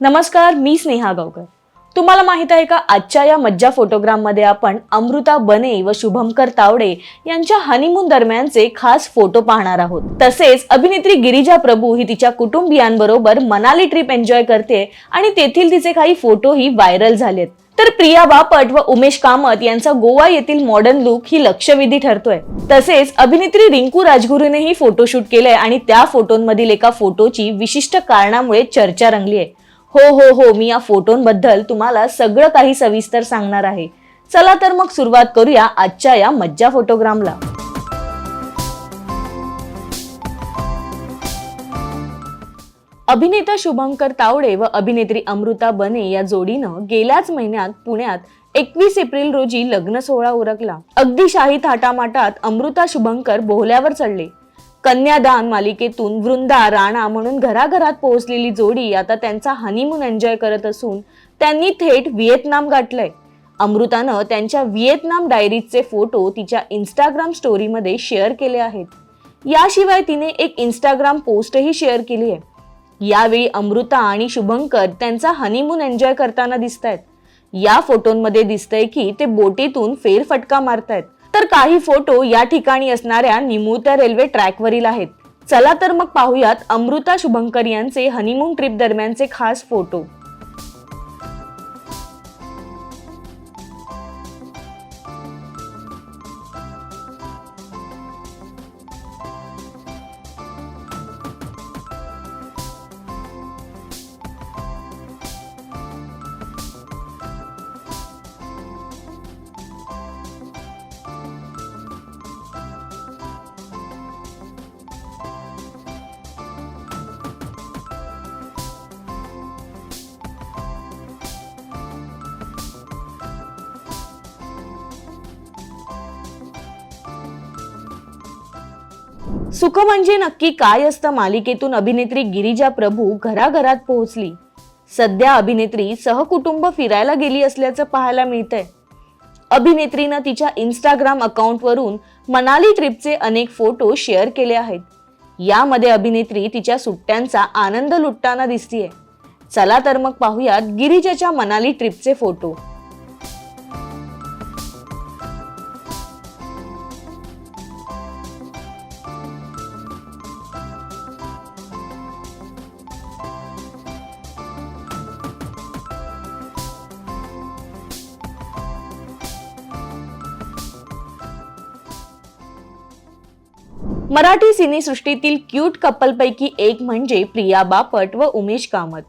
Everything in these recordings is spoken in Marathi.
नमस्कार मी स्नेहा गावकर. तुम्हाला माहीत आहे का आजच्या या मज्जा फोटोग्राममध्ये आपण अमृता बने व शुभमकर तावडे यांच्या हनीमून दरम्यानचे खास फोटो पाहणार आहोत. तसेच अभिनेत्री गिरिजा प्रभू ही तिच्या कुटुंबियांबरोबर मनाली ट्रिप एन्जॉय करते आणि तेथील तिचे काही फोटोही व्हायरल झालेत. तर प्रिया बापट व उमेश कामत यांचा गोवा येथील मॉडर्न लुक ही लक्षवेधी ठरतोय. तसेच अभिनेत्री रिंकू राजगुरूनेही फोटोशूट केलंय आणि त्या फोटोंमधील एका फोटोची विशिष्ट कारणामुळे चर्चा रंगली आहे हो हो हो मी या फोटोंबद्दल तुम्हाला सगळं काही सविस्तर सांगणार आहे. चला तर मग सुरुवात करूया आजच्या या मज्जा फोटोग्रामला. अभिनेता शुभंकर तावडे व अभिनेत्री अमृता बने या जोडीनं गेल्याच महिन्यात पुण्यात एकवीस एप्रिल रोजी लग्न सोहळा उरकला. अगदी शाही थाटामाटात अमृता शुभंकर बोहल्यावर चढले. कन्यादान मालिकेतून वृंदा राणा म्हणून घराघरात पोहोचलेली जोडी आता त्यांचा हनीमून एन्जॉय करत असून त्यांनी थेट व्हिएतनाम गाठलंय. अमृतानं त्यांच्या व्हिएतनाम डायरीजचे फोटो तिच्या इंस्टाग्राम स्टोरीमध्ये शेअर केले आहेत. याशिवाय तिने एक इंस्टाग्राम पोस्टही शेअर केली आहे. यावेळी अमृता आणि शुभंकर त्यांचा हनीमून एन्जॉय करताना दिसत आहेत या फोटोंमध्ये दिसतंय की ते बोटीतून फेरफटका मारतायत. तर काही फोटो या ठिकाणी असणाऱ्या निमुळत्या रेल्वे ट्रॅकवरील आहेत. चला तर मग पाहूयात अमृता शुभंकर यांचे हनीमून ट्रिप दरम्यानचे खास फोटो. सुख म्हणजे नक्की काय असतं मालिकेतून अभिनेत्री गिरिजा प्रभू घराघरात पोहोचली. सध्या अभिनेत्री सहकुटुंब फिरायला गेली असल्याचं पाहायला मिळतंय. अभिनेत्रीनं तिच्या इंस्टाग्राम अकाउंटवरून मनाली ट्रिपचे अनेक फोटो शेअर केले आहेत. यामध्ये अभिनेत्री तिच्या सुट्ट्यांचा आनंद लुटताना दिसतीये. चला तर मग पाहूयात गिरिजाच्या मनाली ट्रिपचे फोटो. मराठी सिनेसृष्टीतील क्यूट कपलपैकी एक म्हणजे प्रिया बापट व उमेश कामत.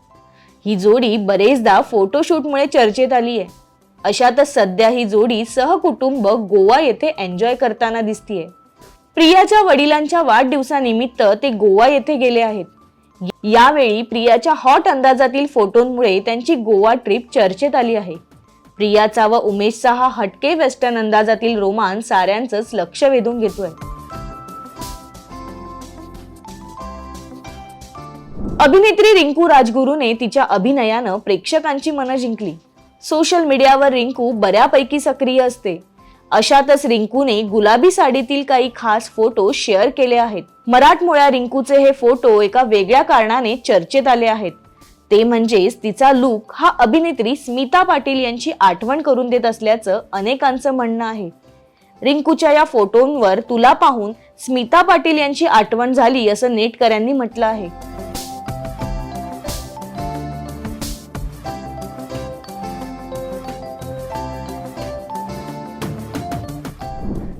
ही जोडी बरेचदा फोटोशूटमुळे चर्चेत आली आहे. अशातच सध्या ही जोडी सहकुटुंब गोवा येथे एन्जॉय करताना दिसतीये. प्रियाच्या वडिलांच्या वाढदिवसानिमित्त ते गोवा येथे गेले आहेत. यावेळी प्रियाच्या हॉट अंदाजातील फोटोंमुळे त्यांची गोवा ट्रिप चर्चेत आली आहे. प्रियाचा व उमेशचा हा हटके वेस्टर्न अंदाजातील रोमान साऱ्यांचंच लक्ष वेधून घेतोय. अभिनेत्री रिंकू राजगुरूने तिच्या अभिनयानं प्रेक्षकांची मनं जिंकली. सोशल मीडियावर रिंकू बऱ्यापैकी सक्रिय असते. अशातच रिंकूने गुलाबी साडीतील काही खास फोटो शेअर केले आहेत. मराठमोळ्या रिंकूचे हे फोटो एका वेगळ्या कारणाने चर्चेत आले आहेत. ते म्हणजेच तिचा लुक हा अभिनेत्री स्मिता पाटील यांची आठवण करून देत असल्याचं अनेकांचं म्हणणं आहे. रिंकूच्या या फोटोंवर तुला पाहून स्मिता पाटील यांची आठवण झाली असं नेटकऱ्यांनी म्हटलं आहे.